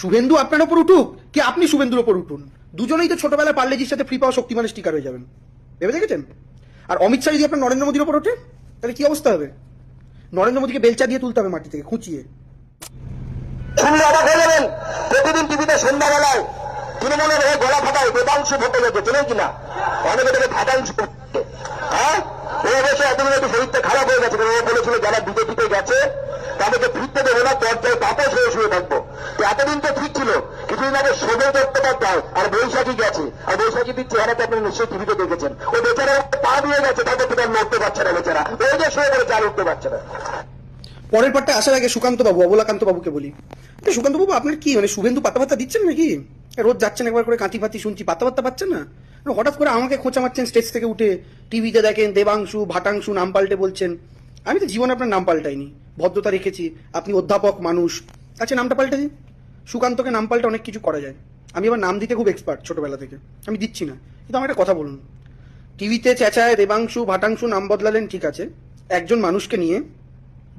শুভেন্দু আপনার ওপর উঠুক, কি আপনি শুভেন্দুর ওপর উঠুন? দুজনেই তো ছোটবেলায় পার্লেজির সাথে ফ্রি পাওয়া শক্তিমানের স্টিকার হয়ে যাবেন। ভেবে দেখেছেন? আর অমিত শাহ যদি আপনার নরেন্দ্র মোদীর ওপর ওঠে, তাহলে কি অবস্থা হবে? নরেন্দ্র মোদীকে বেলচা দিয়ে তুলতে হবে মাটি থেকে, খুঁচিয়ে। প্রতিদিন টিভিতে সন্ধ্যাবেলায় তৃণমূলের হয়ে গলা ফাটায় বেদাংশ ভোটে গেছে কিনা অনেকে হ্যাঁ? ও অবশ্য এতদিন একটু শরীরটা খারাপ হয়ে গেছে, ও বলেছিল যারা বিজেপিতে গেছে তাদেরকে ফিরতে দেবো না দরজায় তাপস হয়ে শুয়ে থাকব। এতদিন তো ঠিক ছিল কিছুদিন আগে শোভে চট্টোপাধ্যায় আর বৈশাখী গেছে। আর বৈশাখীদের চেহারাটা আপনি নিশ্চয়ই টিভিতে দেখেছেন। ও বেচারা পা দিয়ে গেছে তাদের আর নড়তে পারছে না বেচারা। ওই যে শুয়ে পড়ে চাল উঠতে পারছে না। পরের পার্টটা আসার আগে সুকান্ত বাবু অবলাকান্ত বাবুকে বলি। সুকান্ত বাবু আপনার কি মানে শুভেন্দু পাতা পাত্তা দিচ্ছেন নাকি? রোজ যাচ্ছেন একবার করে কাঁতি ফাতি শুনছি পাতা পাত্তা পাচ্ছেন না, হঠাৎ করে আমাকে খোঁচা মারছেন স্টেজ থেকে উঠে টিভিতে দেখেন দেবাংশু ভাটাংশু নাম পাল্টে বলছেন। আমি তো জীবনে আপনার নাম পাল্টাইনি। ভদ্রতা রেখেছি, আপনি অধ্যাপক, মানুষ। আচ্ছা নামটা পাল্টে দিন। সুকান্তকে নাম পাল্টে অনেক কিছু করা যায়। আমি আবার নাম দিতে খুব এক্সপার্ট ছোটবেলা থেকে। আমি দিচ্ছি না। কিন্তু আমার একটা কথা বলুন। টিভিতে চেঁচায় দেবাংশু, ভাটাংশু নাম বদলালেন, ঠিক আছে। একজন মানুষকে নিয়ে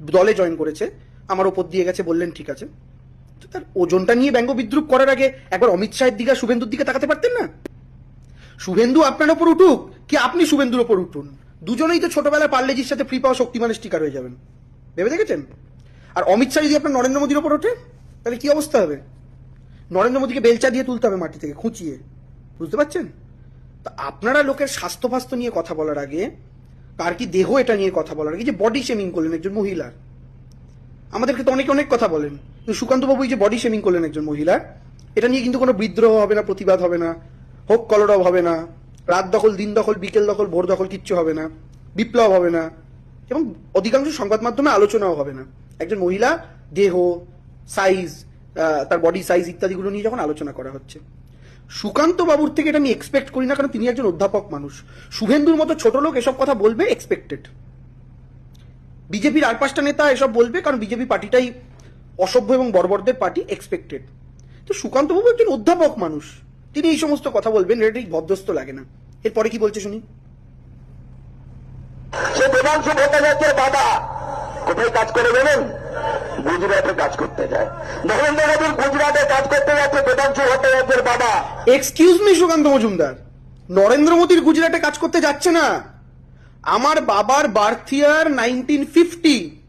দলে জয়েন করেছে। আমার ওপর দিয়ে গেছে, বললেন, ঠিক আছে। তো তার ওজনটা নিয়ে ব্যঙ্গ বিদ্রুপ করার আগে একবার অমিত শাহের দিকে শুভেন্দুর দিকে তাকাতে পারতেন না? শুভেন্দু আপনার ওপর উঠুক, কি আপনি শুভেন্দুর ওপর উঠুন? দুজনেই তো ছোটবেলায় পার্লেজির সাথে ফ্রি পাওয়া শক্তিমানের স্টিকার হয়ে যাবেন। ভেবে দেখেছেন? আর অমিত শাহ যদি আপনার নরেন্দ্র মোদীর ওপর ওঠে, তাহলে কি অবস্থা হবে? নরেন্দ্র মোদীকে বেলচা দিয়ে তুলতে হবে মাটি থেকে, খুঁচিয়ে। বুঝতে পারছেন? তা আপনারা লোকের স্বাস্থ্য ফাস্থ্য নিয়ে কথা বলার আগে, কার কি দেহ এটা নিয়ে কথা বলার আগে, যে বডি শেমিং করলেন একজন মহিলার। আমাদেরকে তো অনেকে অনেক কথা বলেন, কিন্তু সুকান্ত বাবু এই যে বডি শেমিং করলেন একজন মহিলার, এটা নিয়ে কিন্তু কোনো বিদ্রোহ হবে না, প্রতিবাদ হবে না, হোক কলরব হবে না। রাত দখল, দিন দখল, বিকেল দখল, ভোর দখল কিচ্ছু হবে না, বিপ্লব হবে না, এবং অধিকাংশ সংবাদ মাধ্যমে আলোচনাও হবে না। একজন মহিলা দেহ সাইজ তার বডি সাইজ ইত্যাদিগুলো নিয়ে যখন আলোচনা করা হচ্ছে। সুকান্ত বাবুর থেকে এটা আমি এক্সপেক্ট করি না, কারণ তিনি একজন অধ্যাপক মানুষ। শুভেন্দুর মতো ছোট লোক এসব কথা বলবে এক্সপেক্টেড বিজেপির আর পাঁচটা নেতা এসব বলবে, কারণ বিজেপি পার্টিটাই অসভ্য এবং বর্বরদের পার্টি এক্সপেক্টেড তো সুকান্ত বাবু একজন অধ্যাপক মানুষ। তিনি এই সমস্ত কথা বলবেন এটা ঠিক ভদ্রস্ত লাগে না। এরপরে কি বলছে শুনি? সে দেবাংশু ভট্টাচার্যের বাবা। কোথায় কাজ করে জানেন? গুজরাটে কাজ করতে যায়। নরেন্দ্র মোদীর গুজরাটে কাজ করতে যাচ্ছে দেবাংশু ভট্টাচার্যের বাবা। Excuse me Sukanta Majumdar. Narendra মোদীর গুজরাটে কাজ করতে যাচ্ছে না। আমার বাবার birth year nineteen fifty.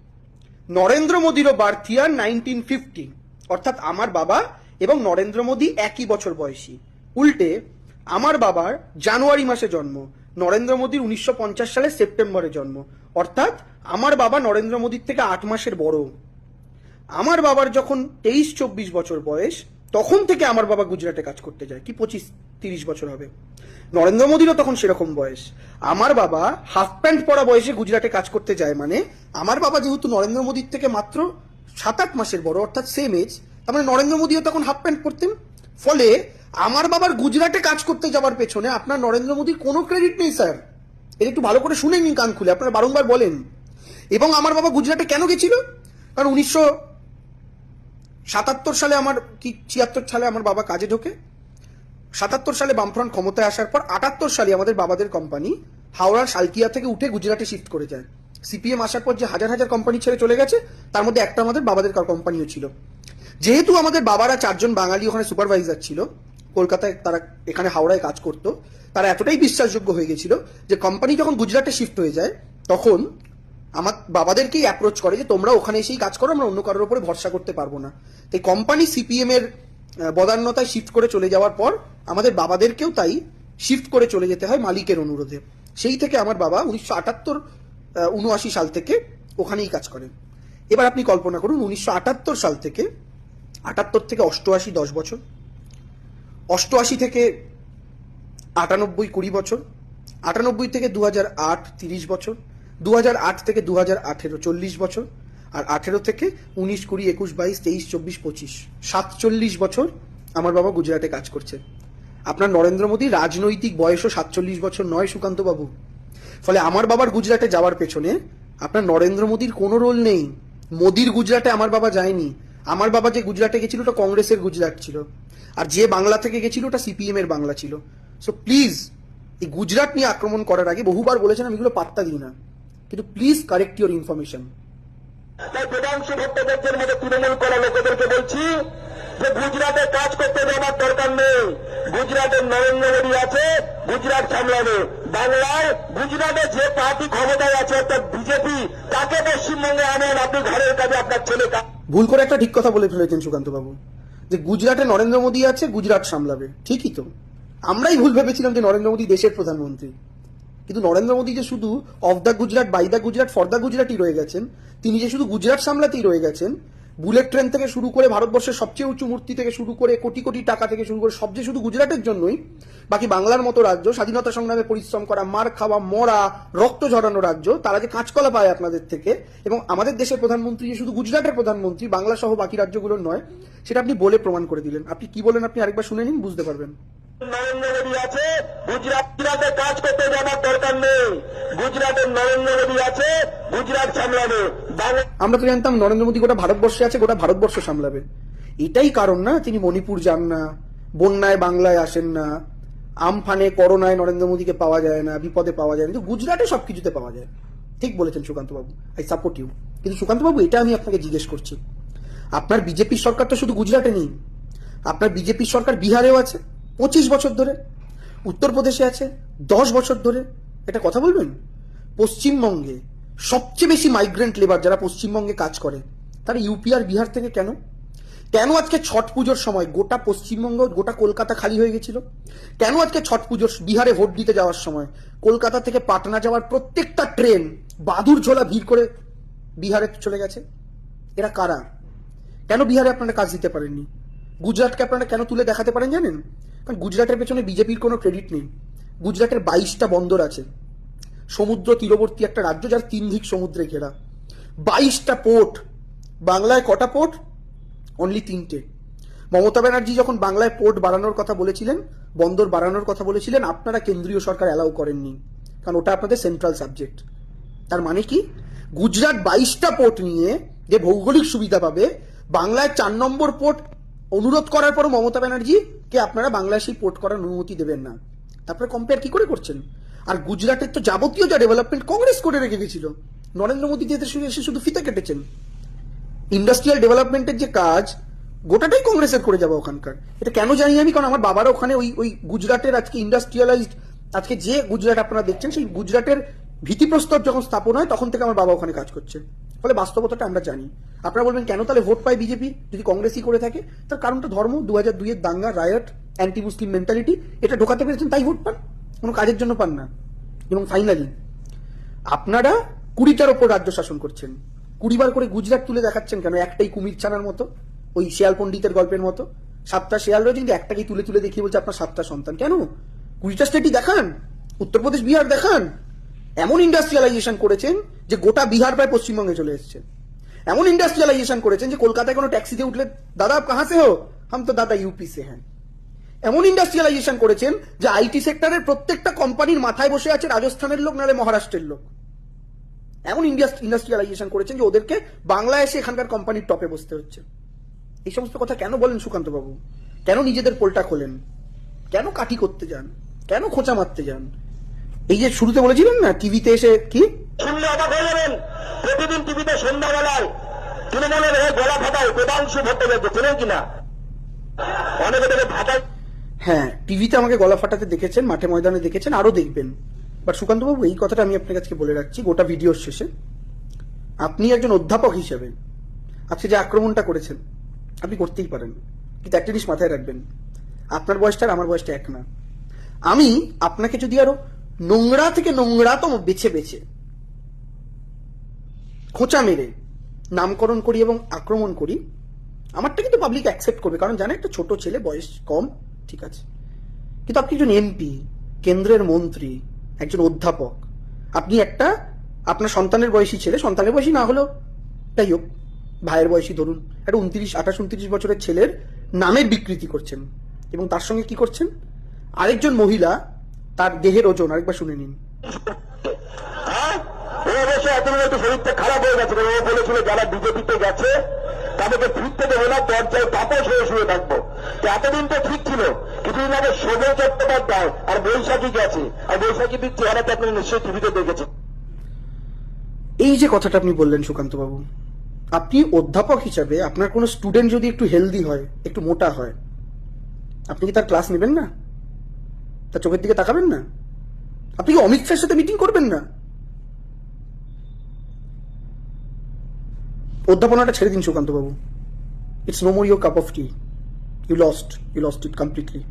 Narendra মোদীরও birth year nineteen fifty. অর্থাৎ আমার বাবা এবং নরেন্দ্র মোদী একই বছর বয়সী। উল্টে আমার বাবার জানুয়ারি মাসে জন্ম, নরেন্দ্র মোদীর উনিশশো পঞ্চাশ সালে সেপ্টেম্বরে জন্ম, অর্থাৎ আমার বাবা নরেন্দ্র মোদীর থেকে আট মাসের বড়। আমার বাবার যখন তেইশ চব্বিশ বছর বয়স, তখন থেকে আমার বাবা গুজরাটে কাজ করতে যায়। কি পঁচিশ তিরিশ বছর হবে। নরেন্দ্র মোদীরও তখন সেরকম বয়স। আমার বাবা হাফ প্যান্ট পরা বয়সে গুজরাটে কাজ করতে যায় মানে আমার বাবা যেহেতু নরেন্দ্র মোদীর থেকে মাত্র সাত আট মাসের বড়, অর্থাৎ সেম এজ তার মানে নরেন্দ্র মোদীও তখন হাফ প্যান্ট পরতেন। ফলে আমার বাবার গুজরাটে কাজ করতে যাওয়ার পেছনে আপনার নরেন্দ্র মোদীর কোনো ক্রেডিট নেই স্যার এটা একটু ভালো করে শুনে নিন, কান খুলে। আপনারা বারংবার বলেন। এবং আমার বাবা গুজরাটে কেন গেছিল? কারণ উনিশশো সাতাত্তর সালে আমার কি, ছিয়াত্তর সালে আমার বাবা কাজে ঢোকে। সাতাত্তর সালে বামফ্রন্ট ক্ষমতায় আসার পর আটাত্তর সালে আমাদের বাবাদের কোম্পানি হাওড়ার সালকিয়া থেকে উঠে গুজরাটে শিফট করে যায়। সিপিএম আসার পর যে হাজার হাজার কোম্পানি ছেড়ে চলে গেছে, তার মধ্যে একটা আমাদের বাবাদের কোম্পানিও ছিল। যেহেতু আমাদের বাবারা চারজন বাঙালি ওখানে সুপারভাইজার ছিল কলকাতায় তারা এখানে হাওড়ায় কাজ করত, তারা এতটাই বিশ্বাসযোগ্য হয়ে গেছিল যে কোম্পানি যখন গুজরাটে শিফট হয়ে যায়, তখন আমার বাবাদেরকেই অ্যাপ্রোচ করে যে তোমরা ওখানে এসেই কাজ করো, আমরা অন্য কারোর উপরে ভরসা করতে পারব না। তাই কোম্পানি সিপিএম এর বদান্যতায় শিফট করে চলে যাওয়ার পর আমাদের বাবাদেরকেও তাই শিফট করে চলে যেতে হয় মালিকের অনুরোধে। সেই থেকে আমার বাবা উনিশশো আটাত্তর উনআশি সাল থেকে ওখানেই কাজ করেন। এবার আপনি কল্পনা করুন, উনিশশো আটাত্তর সাল থেকে, আটাত্তর থেকে অষ্টআশি দশ বছর অষ্টআশি থেকে আটানব্বই কুড়ি বছর, আটানব্বই থেকে দু হাজার আট তিরিশ বছর দু হাজার আট থেকে দু হাজার আঠেরো চল্লিশ বছর, আর আঠেরো থেকে উনিশ কুড়ি একুশ বাইশ তেইশ চব্বিশ পঁচিশ। সাতচল্লিশ বছর আমার বাবা গুজরাটে কাজ করছে। আপনার নরেন্দ্র মোদী রাজনৈতিক বয়সও সাতচল্লিশ বছর নয়, সুকান্ত বাবু। ফলে আমার বাবার গুজরাটে যাওয়ার পেছনে আপনার নরেন্দ্র মোদীর কোনো রোল নেই। মোদির গুজরাটে আমার বাবা যায়নি। আমার বাবা যে গুজরাটে গেছিল ওটা কংগ্রেসের গুজরাট ছিল। আর যে বাংলা থেকে গেছিল ওটা সিপিএম এর বাংলা ছিল। সো প্লিজ এই গুজরাট নিয়ে আক্রমণ করার আগে বহুবার বলেছেন আমি এগুলো পাত্তা দিই না। কিন্তু প্লিজ কারেক্ট ইউর ইনফরমেশন তাই ভট্টাচার্যের মতো তৃণমূল করা লোকেদেরকে বলছি যে গুজরাটে কাজ করতে যাওয়ার দরকার নেই। গুজরাটের নরেন্দ্র মোদী আছে গুজরাট সামলাবে। বাংলায় গুজরাটে যে পার্টি ক্ষমতায় আছে অর্থাৎ বিজেপি তাকে পশ্চিমবঙ্গে আনেন। আপনি ঘরের কাজে আপনার ছেলে ভুল করে একটা ঠিক কথা বলে ফেলেছেন সুকান্ত বাবু যে গুজরাটে নরেন্দ্র মোদী আছে, গুজরাট সামলাবে। ঠিকই তো। আমরাই ভুল ভেবেছিলাম যে নরেন্দ্র মোদী দেশের প্রধানমন্ত্রী। কিন্তু নরেন্দ্র মোদী যে শুধু of the Gujarat by the Gujarat for the গুজরাটই রয়ে গেছেন, তিনি যে শুধু গুজরাট সামলাতেই রয়ে গেছেন বুলেট ট্রেন থেকে শুরু করে ভারতবর্ষের সবচেয়ে উঁচু মূর্তি থেকে শুরু করে কোটি কোটি টাকা থেকে শুরু করে সবচেয়ে শুধু গুজরাটের জন্যই, বাকি বাংলার মতো রাজ্য, স্বাধীনতা সংগ্রামে পরিশ্রম করা, মার খাওয়া, মরা, রক্ত ঝরানো রাজ্য, তারা যে কাঁচকলা পায় আপনাদের থেকে। এবং আমাদের দেশের প্রধানমন্ত্রী যে শুধু গুজরাটের প্রধানমন্ত্রী বাংলা সহ বাকি রাজ্যগুলোর নয়, সেটা আপনি বলে প্রমাণ করে দিলেন। আপনি কি বলেন আপনি আরেকবার শুনে নিন, বুঝতে পারবেন। নরেন্দ্র মোদী আছে গুজরাট কাজ করতে যাওয়ার দরকার নেই। গুজরাটের নরেন্দ্র মোদী আছে, গুজরাট সামলাবে। আমরা তো জানতাম নরেন্দ্র মোদী গোটা ভারতবর্ষে আছে, গোটা ভারতবর্ষ সামলাবে। এটাই কারণ না, তিনি মণিপুর যান না, বন্যায় বাংলায় আসেন না, আমফানে, করোনায় নরেন্দ্র মোদীকে পাওয়া যায় না, বিপদে পাওয়া যায় না, কিন্তু গুজরাটে সবকিছুতে পাওয়া যায়। ঠিক বলেছেন সুকান্ত বাবু আই সাপোর্ট ইউ। কিন্তু সুকান্ত বাবু এটা আমি আপনাকে জিজ্ঞেস করছি। আপনার বিজেপির সরকার তো শুধু গুজরাটে নেই। আপনার বিজেপির সরকার বিহারেও আছে। পঁচিশ বছর ধরে উত্তরপ্রদেশে আছে, দশ বছর ধরে। এটা কথা বলবেন? পশ্চিমবঙ্গে সবচেয়ে বেশি মাইগ্রেন্ট লেবার যারা পশ্চিমবঙ্গে কাজ করে, তারা ইউপি আর বিহার থেকে কেন? কেন আজকে ছট পুজোর সময় গোটা পশ্চিমবঙ্গ, গোটা কলকাতা খালি হয়ে গেছিল? কেন আজকে ছট পুজোর বিহারে ভোট দিতে যাওয়ার সময় কলকাতা থেকে পাটনা যাওয়ার প্রত্যেকটা ট্রেন বাদুর ঝোলা ভিড় করে বিহারে চলে গেছে? এরা কারা? কেন বিহারে আপনারা কাজ দিতে পারেননি? গুজরাটকে আপনারা কেন তুলে দেখাতে পারেন জানেন? কারণ গুজরাটের পেছনে বিজেপির কোনো ক্রেডিট নেই। গুজরাটের বাইশটা বন্দর আছে। সমুদ্র তীরবর্তী একটা রাজ্য যার তিন দিক সমুদ্রে ঘেরা। বাইশটা পোর্ট বাংলায় কটা পোর্ট অনলি তিনটে। মমতা ব্যানার্জি যখন বাংলায় পোর্ট বাড়ানোর কথা বলেছিলেন, বন্দর বাড়ানোর কথা বলেছিলেন, আপনারা কেন্দ্রীয় সরকার অ্যালাউ করেননি। কারণ ওটা আপনাদের সেন্ট্রাল সাবজেক্ট তার মানে কি? গুজরাট বাইশটা পোর্ট নিয়ে যে ভৌগোলিক সুবিধা পাবে, বাংলায় চার নম্বর পোর্ট অনুরোধ করার পর মমতা ব্যানার্জি কে আপনারা বাংলায় সেই পোর্ট করার অনুমতি দেবেন না। তারপরে কম্পেয়ার কি করে করছেন? আর গুজরাটের তো যাবতীয় যা ডেভেলপমেন্ট কংগ্রেস করে রেখে গেছিল। নরেন্দ্র মোদী দিয়ে এসে শুধু ফিতে কেটেছেন। ইন্ডাস্ট্রিয়াল ডেভেলপমেন্টের যে কাজ, গোটাটাই কংগ্রেসের করে যাবে ওখানকার। এটা কেন জানি আমি, কারণ আমার বাবারা ওখানে ওই ওই গুজরাটের আজকে ইন্ডাস্ট্রিয়ালাইজড আজকে যে গুজরাট আপনারা দেখছেন, সেই গুজরাটের ভিত্তিপ্রস্তর যখন স্থাপন হয়, তখন থেকে আমার বাবা ওখানে কাজ করছে। ফলে বাস্তবতাটা আমরা জানি। আপনারা বলবেন, কেন তাহলে ভোট পায় বিজেপি? যদি কংগ্রেসই করে থাকে, তার কারণটা ধর্ম দু হাজার দুইয়ের দাঙ্গা রায়ট অ্যান্টি মুসলিম মেন্টালিটি এটা ঢোকাতে পেরেছেন, তাই ভোট পান? কোনো কাজের জন্য পান না। এবং ফাইনালি আপনারা কুড়িটার ওপর রাজ্য শাসন করছেন। কুড়িবার করে গুজরাট তুলে দেখাচ্ছেন কেন? একটাই কুমির ছানার মতো, ওই শেয়াল পণ্ডিতের গল্পের মতো। সাতটা শেয়াল রয়েছে, কিন্তু একটাকেই তুলে তুলে দেখিয়ে বলছে, আপনার সাতটা সন্তান। কেন? কুড়িটা স্টেটই দেখান। উত্তরপ্রদেশ, বিহার দেখান। এমন ইন্ডাস্ট্রিয়ালাইজেশন করেছেন যে গোটা বিহার প্রায় পশ্চিমবঙ্গে চলে এসছে। এমন ইন্ডাস্ট্রিয়ালাইজেশন করেছেন যে কলকাতায় কোনো ট্যাক্সিতে উঠলে, দাদা কাহা সে হো? হাম তো দাদা ইউপি সে হ্যাঁ এমন ইন্ডাস্ট্রিয়ালাইজেশন করেছেন যে আইটি সেক্টরের প্রত্যেকটা কোম্পানির মাথায় বসে আছে রাজস্থানের লোক, নাহলে মহারাষ্ট্রের লোক। এমন ইন্ডাস্ট্রিয়ালাইজেশন করেছেন যে ওদেরকে বাংলায় এসে এখানকার কোম্পানির টপে বসতে হচ্ছে। এই সমস্ত কথা কেন বলেন সুকান্ত বাবু কেন নিজেদের পোলটা খোলেন? কেন কাঠি করতে যান? কেন খোঁচা মারতে যান? এই যে শুরুতে বলেছিলেন না টিভিতে এসে কি? শুনলে অবাক হয়ে যাবেন প্রতিদিন টিভিতে সন্ধ্যাবেলায় তৃণমূলের হয়ে গলা ফাটায় বেদাংশু ভট্টাচার্য। চেনেন কিনা অনেকে থেকে ফাটায়। হ্যাঁ টিভিতে আমাকে গলা ফাটাতে দেখেছেন মাঠে ময়দানে দেখেছেন আরও দেখবেন। বাট সুকান্ত বাবু এই কথাটা আমি আপনার কাছে বলে রাখছি গোটা ভিডিওর শেষে। আপনি একজন অধ্যাপক হিসেবে আপনি যে আক্রমণটা করেছেন আপনি করতেই পারেন। কিন্তু একটা জিনিস মাথায় রাখবেন আপনার বয়সটা আর আমার বয়সটা এক না। আমি আপনাকে যদি আরও নোংরা থেকে নোংরাতম বেছে বেছে। খোঁচা মেরে, নামকরণ করি এবং আক্রমণ করি, আমারটা কিন্তু পাবলিক অ্যাকসেপ্ট করবে। কারণ জানে একটা ছোট ছেলে, বয়স কম, ঠিক আছে? কিন্তু আপনি একজন এমপি কেন্দ্রের মন্ত্রী, একজন অধ্যাপক। আপনি একটা, আপনার সন্তানের বয়সী ছেলে, সন্তানের বয়সী না হলেও, যাই হোক, ভাইয়ের বয়সী ধরুন, একটা উনত্রিশ, আঠাশ, উনত্রিশ বছরের ছেলের নামের বিকৃতি করছেন। এবং তার সঙ্গে কি করছেন? আরেকজন মহিলা তার দেহের ওজন আরেকবার শুনে নিন। হ্যাঁ? শরীরটা খারাপ হয়ে গেছে ও বলেছিল যারা বিজেপিতে গেছে তাদেরকে ফিরতে দেবো না দরজায় তাপস হয়ে শুয়ে থাকব। এতদিন তো ঠিক ছিল কিছুদিন আগে শোভন চট্টোপাধ্যায় আর বৈশাখী গেছে আর বৈশাখীদের চেহারাটা আপনি নিশ্চয়ই টিভিতে দেখেছেন। এই যে কথাটা আপনি বললেন সুকান্ত বাবু আপনি অধ্যাপক হিসাবে আপনার কোনো স্টুডেন্ট যদি একটু হেলদি হয় একটু মোটা হয় আপনি কি তার ক্লাস নেবেন না? তার চোখের দিকে তাকাবেন না। আপনি কি অমিত শাহের সাথে মিটিং করবেন না? অধ্যাপনাটা ছেড়ে দিন সুকান্তবাবু। It's no more your cup of tea you lost you lost it completely